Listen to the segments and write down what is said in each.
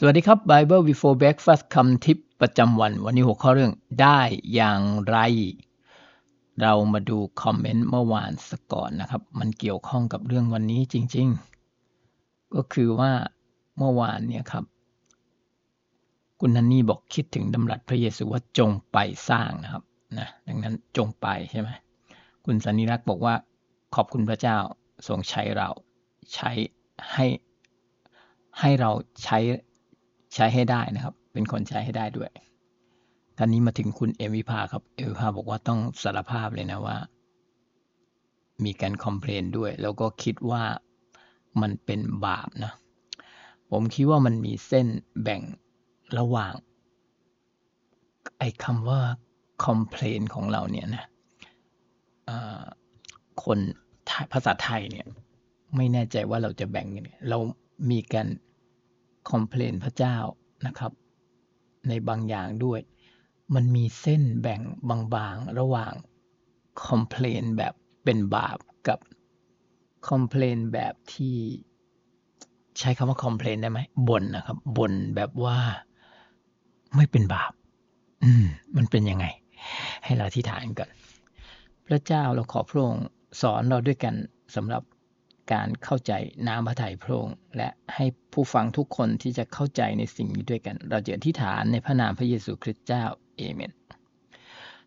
สวัสดีครับ Bible Before Breakfast คำทิปประจำวัน วันนี้หัวข้อเรื่องได้อย่างไร เรามาดูคอมเมนต์เมื่อวานสักก่อนนะครับ มันเกี่ยวข้องกับเรื่องวันนี้จริง ๆ ก็คือว่าเมื่อวานเนี่ยครับ คุณนันนี่บอกคิดถึงดำรัสพระเยซูว่าจงไปสร้างนะครับนะดังนั้นจงไปใช่ไหมคุณสันนิรักษ์บอกว่าขอบคุณพระเจ้าทรงใช้เราใช้ให้ให้เราใช้ ใช้ให้ได้นะครับ เป็นคนใช้ให้ได้ด้วยท่านนี้มาถึงคุณเอวิภาครับ เอวิภาบอกว่าต้องสารภาพเลยนะว่า มีการคอมเพลนด้วย แล้วก็คิดว่ามันเป็นบาปนะ ผมคิดว่ามันมีเส้นแบ่งระหว่าง ไอ้คำว่าคอมเพลนของเราเนี่ยนะคนภาษาไทยเนี่ย ไม่แน่ใจว่าเราจะแบ่งยังไงเรามีการ คอมเพลนพระเจ้านะครับ ในบางอย่างด้วย มันมีเส้นแบ่งบางๆ ระหว่างคอมเพลนแบบเป็นบาปกับคอมเพลนแบบที่ใช้คำว่าคอมเพลนได้ไหมบ่นนะครับบ่นแบบว่าไม่เป็นบาป อืม มันเป็นยังไง ให้เราที่ฐานก่อนพระเจ้าเราขอพระองค์สอนเราด้วยกันสำหรับ การเข้าใจน้ำพระทัยพระองค์และให้ผู้ฟังทุกคนที่จะเข้าใจในสิ่งนี้ด้วยกัน เราจะอธิษฐานในพระนามพระเยซูคริสต์เจ้าเอเมน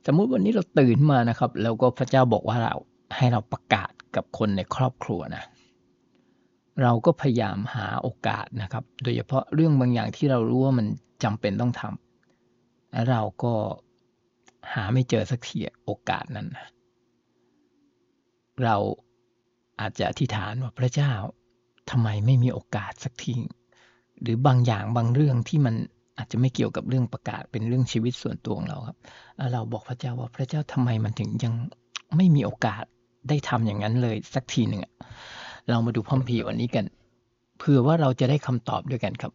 สมมุติวันนี้เราตื่นมานะครับแล้วก็พระเจ้าบอกว่าเราให้เราประกาศกับคนในครอบครัวนะเราก็พยายามหาโอกาสนะครับ โดยเฉพาะเรื่องบางอย่างที่เรารู้ว่ามันจำเป็นต้องทำและเราก็หาไม่เจอสักทีโอกาสนั้นนะเรา อาจจะอธิษฐานว่าพระเจ้าทำไมไม่มีโอกาสสักทีหรือบางอย่างบางเรื่องที่มันอาจจะไม่เกี่ยวกับเรื่องประกาศเป็นเรื่องชีวิตส่วนตัวของเราครับ เราบอกพระเจ้าว่าพระเจ้าทำไมมันถึงยังไม่มีโอกาสได้ทำอย่างนั้นเลยสักทีหนึ่งเรามาดูพมพีวันนี้กันเผื่อว่าเราจะได้คำตอบด้วยกันครับ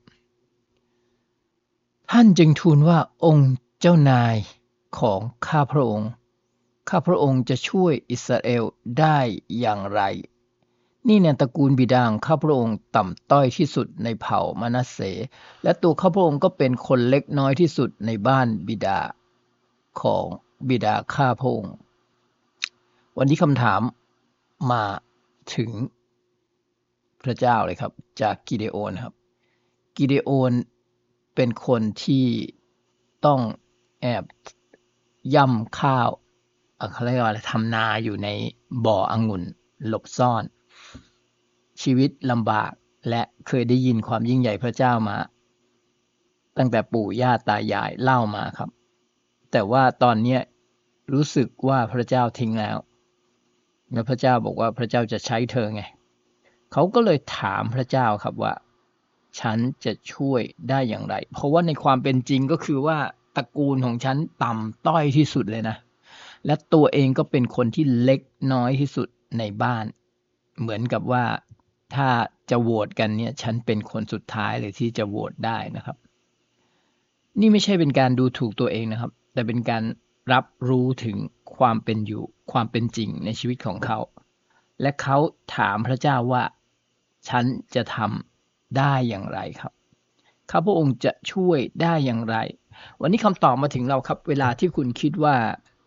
ท่านจึงทูลว่าองค์เจ้านายของข้าพระองค์ ข้าพระองค์จะช่วยอิสราเอลได้อย่างไร นี่เนี่ยตระกูลบิดาของข้าพระองค์ต่ำต้อยที่สุดในเผ่ามนัสเส และตัวข้าพระองค์ก็เป็นคนเล็กน้อยที่สุดในบ้านบิดาของบิดาข้าพระองค์ วันนี้คำถามมาถึงพระเจ้าเลยครับ จากกิเดโอนครับ กิเดโอนเป็นคนที่ต้องแอบย่ำข้าวเขาเรียกว่าอะไรทำนาอยู่ในบ่อองุ่นหลบซ่อน ชีวิตลำบากและเคยได้ยินความยิ่งใหญ่พระเจ้ามา ตั้งแต่ปู่ย่าตายายเล่ามาครับ แต่ว่าตอนนี้รู้สึกว่าพระเจ้าทิ้งแล้วแล้วพระเจ้าบอกว่าพระเจ้าจะใช้เธอไงเขาก็เลยถามพระเจ้าครับว่า ฉันจะช่วยได้อย่างไร เพราะว่าในความเป็นจริงก็คือว่าตระกูลของฉันต่ำต้อยที่สุดเลยนะ และตัวเองก็เป็นคนที่เล็กน้อยที่สุดในบ้าน เหมือนกับว่า ถ้าจะโหวตกันเนี่ยฉันเป็นคนสุดท้ายเลยที่จะโหวตได้นะครับ นี่ไม่ใช่เป็นการดูถูกตัวเองนะครับ แต่เป็นการรับรู้ถึงความเป็นอยู่ความเป็นจริงในชีวิตของเขา และเขาถามพระเจ้าว่าฉันจะทำได้อย่างไรครับข้าพระองค์จะช่วยได้อย่างไร วันนี้คำตอบมาถึงเราครับ เวลาที่คุณคิดว่า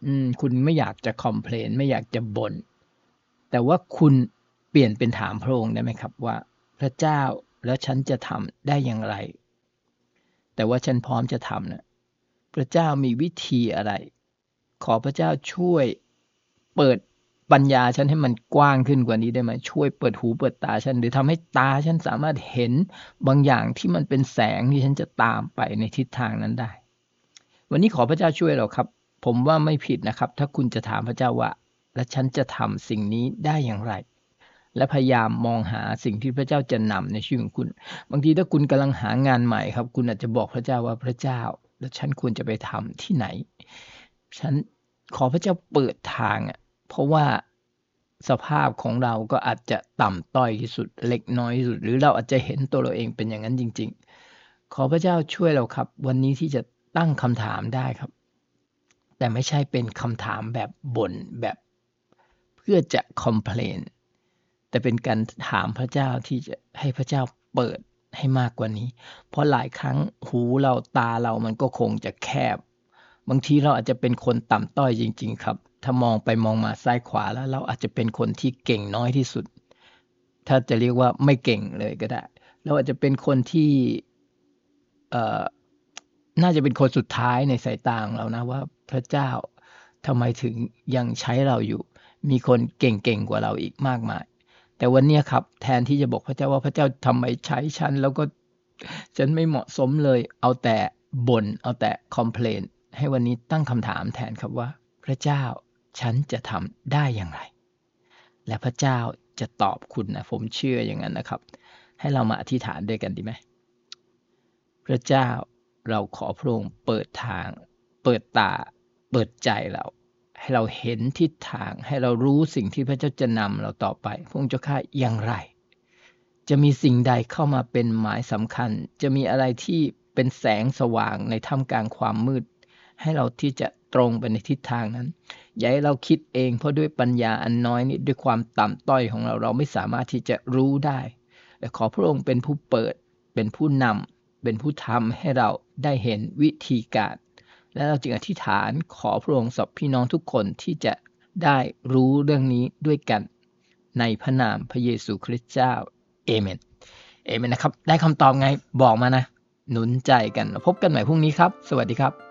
อืม คุณไม่อยากจะคอมเพลนไม่อยากจะบน่นแต่ว่าคุณ เปลี่ยนเป็นถามพระองค์ได้ไหมครับว่า พระเจ้าแล้วฉันจะทำได้อย่างไร แต่ว่าฉันพร้อมจะทำนะพระเจ้ามีวิธีอะไร ขอพระเจ้าช่วยเปิดปัญญาฉันให้มันกว้างขึ้นกว่านี้ได้ไหมช่วยเปิดหูเปิดตาฉัน หรือทำให้ตาฉันสามารถเห็นบางอย่างที่มันเป็นแสงที่ฉันจะตามไปในทิศทางนั้นได้ วันนี้ขอพระเจ้าช่วยเราครับ ผมว่าไม่ผิดนะครับ ถ้าคุณจะถามพระเจ้าว่า และฉันจะทำสิ่งนี้ได้อย่างไร และพยายามมองหาสิ่งที่พระเจ้าจะนำในชีวิตของคุณ บางทีถ้าคุณกำลังหางานใหม่ครับ คุณอาจจะบอกพระเจ้าว่าพระเจ้า แล้วฉันควรจะไปทำที่ไหน ฉันขอพระเจ้าเปิดทางอะเพราะว่าสภาพของเราก็อาจจะต่ำต้อยที่สุดเล็กน้อยที่สุด หรือเราอาจจะเห็นตัวเราเองเป็นอย่างนั้นจริง ๆ ขอพระเจ้าช่วยเราครับ วันนี้ที่จะตั้งคำถามได้ครับ แต่ไม่ใช่เป็นคำถามแบบบ่นแบบเพื่อจะคอมเพลน แต่เป็นการถามพระเจ้าที่จะให้พระเจ้าเปิดให้มากกว่านี้ เพราะหลายครั้งหูเราตาเรามันก็คงจะแคบ บางทีเราอาจจะเป็นคนต่ำต้อยจริง ๆ ครับ ถ้ามองไปมองมาซ้ายขวาแล้ว เราอาจจะเป็นคนที่เก่งน้อยที่สุด ถ้าจะเรียกว่าไม่เก่งเลยก็ได้ เราอาจจะเป็นคนที่เอ่อน่าจะเป็นคนสุดท้ายในสายตาของเรานะว่าพระเจ้าทำไมถึงยังใช้เราอยู่ มีคนเก่งๆกว่าเราอีกมากมาย แต่วันเนี้ยครับ แทนที่จะบอกพระเจ้าว่าพระเจ้าทำไมใช้ฉัน แล้วก็ฉันไม่เหมาะสมเลย เอาแต่บ่นเอาแต่คอมเพลนให้วันนี้ตั้งคำถามแทนครับว่า พระเจ้าฉันจะทำได้อย่างไร และพระเจ้าจะตอบคุณนะผมเชื่ออย่างนั้นนะครับ ให้เรามาอธิษฐานด้วยกันดีไหมพระเจ้าเราขอพระองค์เปิดทาง เปิดตา เปิดใจเรา ให้เราเห็นทิศทาง ให้เรารู้สิ่งที่พระเจ้าจะนำเราต่อไปพระองค์เจ้าข้าอย่างไร จะมีสิ่งใดเข้ามาเป็นหมายสำคัญ จะมีอะไรที่เป็นแสงสว่างในท่ามกลางความมืด ให้เราที่จะตรงไปในทิศทางนั้นอย่าให้เราคิดเองเพราะด้วยปัญญาอันน้อยนี้ด้วยความต่ำต้อยของเราเราไม่สามารถที่จะรู้ได้แต่ขอพระองค์เป็นผู้เปิด เป็นผู้นำเป็นผู้ทำให้เราได้เห็นวิธีการ และเราจึงอธิษฐานขอพระองค์สอบพี่น้องทุกคนที่จะได้รู้เรื่องนี้ด้วยกันในพระนามพระเยซูคริสต์เจ้าเอเมนเอเมนนะครับ ได้คำตอบไงบอกมานะ หนุนใจกัน พบกันใหม่พรุ่งนี้ครับ สวัสดีครับ